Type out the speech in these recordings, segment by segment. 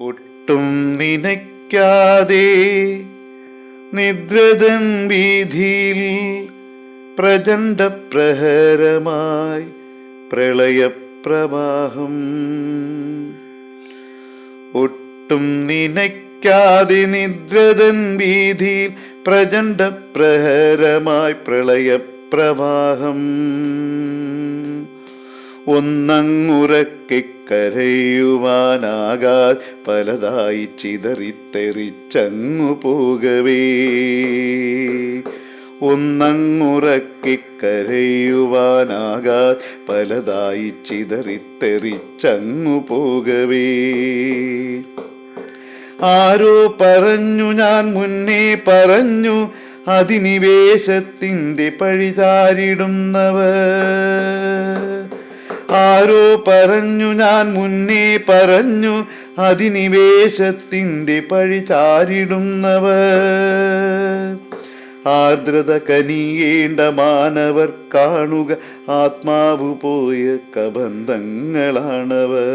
ഒട്ടും നിനയ്ക്കാതെ നിദ്രതൻ വീതിയിൽ പ്രചണ്ഡ പ്രഹരമായി പ്രളയപ്രവാഹം. ഒട്ടും നിനയ്ക്കാതെ നിദ്രതൻ വീതിയിൽ പ്രചണ്ഡ പ്രഹരമായി പ്രളയപ്രവാഹം. ഒന്നങ്ങുറക്കിക്കരയുവാനാകാ പലതായി ചിതറിത്തെറിച്ചങ്ങു പോകവേ. ഒന്നങ്ങുറക്കിക്കരയുവാനാകാ പലതായി ചിതറിത്തെറിച്ചങ്ങു പോകവേ. ആരോ പറഞ്ഞു ഞാൻ മുന്നേ പറഞ്ഞു അധിനിവേശത്തിന്റെ പഴിചാരിടുന്നവർ. ആരോ പറഞ്ഞു ഞാൻ മുന്നേ പറഞ്ഞു അധിനിവേശത്തിന്റെ പഴിചാരിടുന്നവർ ആർദ്രത കനിയേണ്ട മാനവർ കാണുക ആത്മാവ് പോയ കബന്ധങ്ങളാണവർ.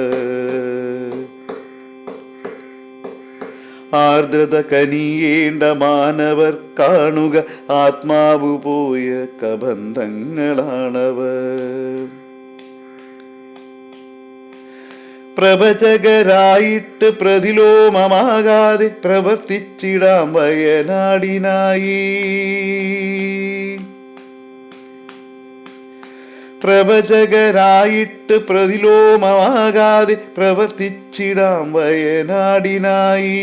ആർദ്രത കനിയേണ്ട മാനവർ കാണുക ആത്മാവ് പോയ കബന്ധങ്ങളാണവർ. പ്രവചകരായിട്ട് പ്രതിലോമമാകാതെ പ്രവർത്തിച്ചിടാം വയനാടിനായി. പ്രവചകരായിട്ട് പ്രതിലോമമാകാതെ പ്രവർത്തിച്ചിടാം വയനാടിനായി.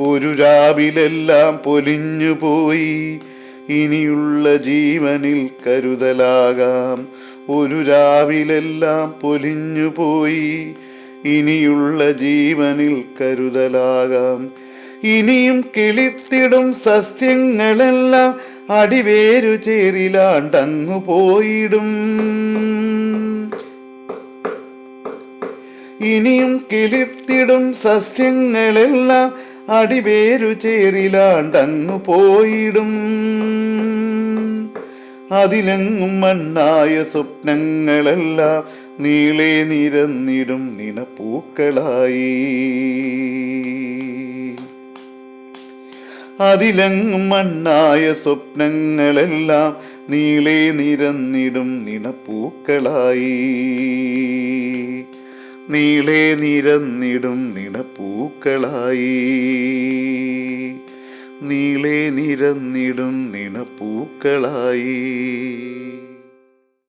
ഒരു രാവിലെല്ലാം പൊലിഞ്ഞു പോയി ഇനിയുള്ള ജീവനിൽ കരുതലാകാം. ഒരു രാവിലെല്ലാം പൊലിഞ്ഞു പോയി. ഇനിയുള്ള ജീവനിൽ കരുതലാകാം. ഇനിയും കിളിർത്തിടും സസ്യങ്ങളെല്ലാം അടിവേരു ചേരിലാണ്ടങ്ങു പോയിടും. ഇനിയും കിളിർത്തിടും സസ്യങ്ങളെല്ലാം അടിവേരു ചേരിലാണ്ടങ്ങു പോയിടും. അതിലെങ്ങും മണ്ണായ സ്വപ്നങ്ങളെല്ലാം നീളെ നിരന്നിടും നിനപ്പൂക്കളായി. അതിലെങ്ങും മണ്ണായ സ്വപ്നങ്ങളെല്ലാം നീളെ നിരന്നിടും നിണപ്പൂക്കളായി നീളെ നിരന്നിടും നിണപ്പൂക്കളായി. നീളെ നിരന്നിടും നിണപ്പൂക്കളായി.